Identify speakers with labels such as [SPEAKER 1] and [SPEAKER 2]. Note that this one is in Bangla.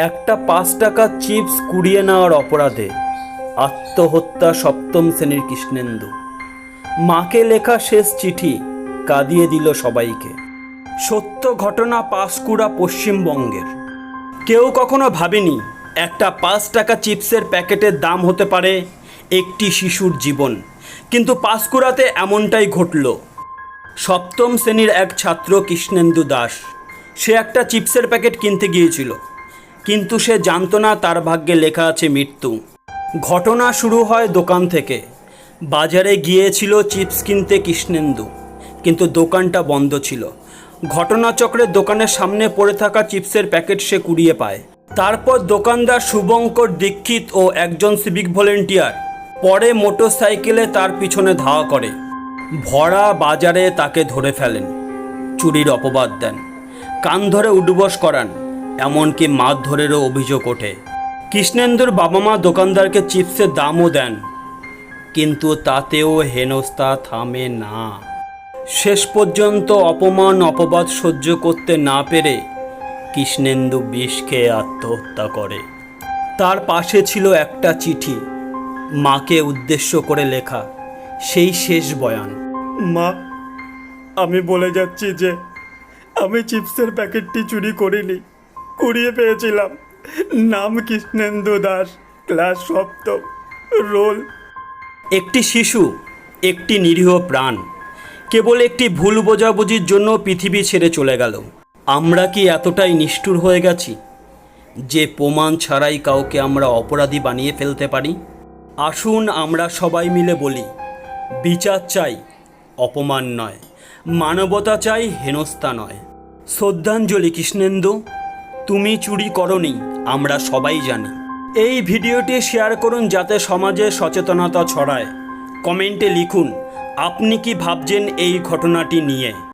[SPEAKER 1] একটা পাঁচ টাকা চিপস কুড়িয়ে নেওয়ার অপরাধে আত্মহত্যা সপ্তম শ্রেণির কৃষ্ণেন্দু। মাকে লেখা শেষ চিঠি কাঁদিয়ে দিল সবাইকে। সত্য ঘটনা পাঁশকুড়া পশ্চিমবঙ্গের। কেউ কখনো ভাবেনি একটা পাঁচ টাকা চিপসের প্যাকেটের দাম হতে পারে একটি শিশুর জীবন। কিন্তু পাঁশকুড়াতে এমনটাই ঘটল। সপ্তম শ্রেণির এক ছাত্র কৃষ্ণেন্দু দাস, সে একটা চিপসের প্যাকেট কিনতে গিয়েছিল। কিন্তু সে জানতো না তার ভাগ্যে লেখা আছে মৃত্যু। ঘটনা শুরু হয় দোকান থেকে। বাজারে গিয়েছিল চিপস কিনতে কৃষ্ণেন্দু। কিন্তু দোকানটা বন্ধ ছিল। ঘটনাচক্রে দোকানের সামনে পড়ে থাকা চিপসের প্যাকেট সে কুড়িয়ে পায়। তারপর দোকানদার শুভঙ্কর দীক্ষিত ও একজন সিভিক ভলেন্টিয়ার পরে মোটরসাইকেলে তার পিছনে ধাওয়া করে। ভরা বাজারে তাকে ধরে ফেলেন। চুরির অপবাদ দেন। কান ধরে উডবস করান। এমনকি মারধরেরও অভিযোগ ওঠে। কৃষ্ণেন্দুর বাবা মা দোকানদারকে চিপসের দামও দেন, কিন্তু তাতেও হেনস্থা থামে না। শেষ পর্যন্ত অপমান, অপবাদ সহ্য করতে না পেরে কৃষ্ণেন্দু বিষ খেয়ে আত্মহত্যা করে। তার পাশে ছিল একটা চিঠি, মাকে উদ্দেশ্য করে লেখা, সেই শেষ বয়ান।
[SPEAKER 2] মা, আমি বলে যাচ্ছি যে, আমি চিপসের প্যাকেটটি চুরি করিনি। কুড়িয়ে পেয়েছিলাম। নাম কৃষ্ণেন্দু দাস, ক্লাস সপ্তম, রোল।
[SPEAKER 1] একটি শিশু, একটি নিরীহ প্রাণ, কেবল একটি ভুল বোঝাবুঝির জন্য পৃথিবী ছেড়ে চলে গেল। আমরা কি এতটাই নিষ্ঠুর হয়ে গেছি যে প্রমাণ ছাড়াই কাউকে আমরা অপরাধী বানিয়ে ফেলতে পারি? আসুন আমরা সবাই মিলে বলি, বিচার চাই, অপমান নয়, মানবতা চাই হেনস্থা নয়। শ্রদ্ধাঞ্জলি কৃষ্ণেন্দু। তুমি চুরি করনি, আমরা সবাই জানি। এই ভিডিওটি শেয়ার করুন যাতে সমাজে সচেতনতা ছড়ায়। কমেন্টে লিখুন, আপনি কি ভাবছেন এই ঘটনাটি নিয়ে?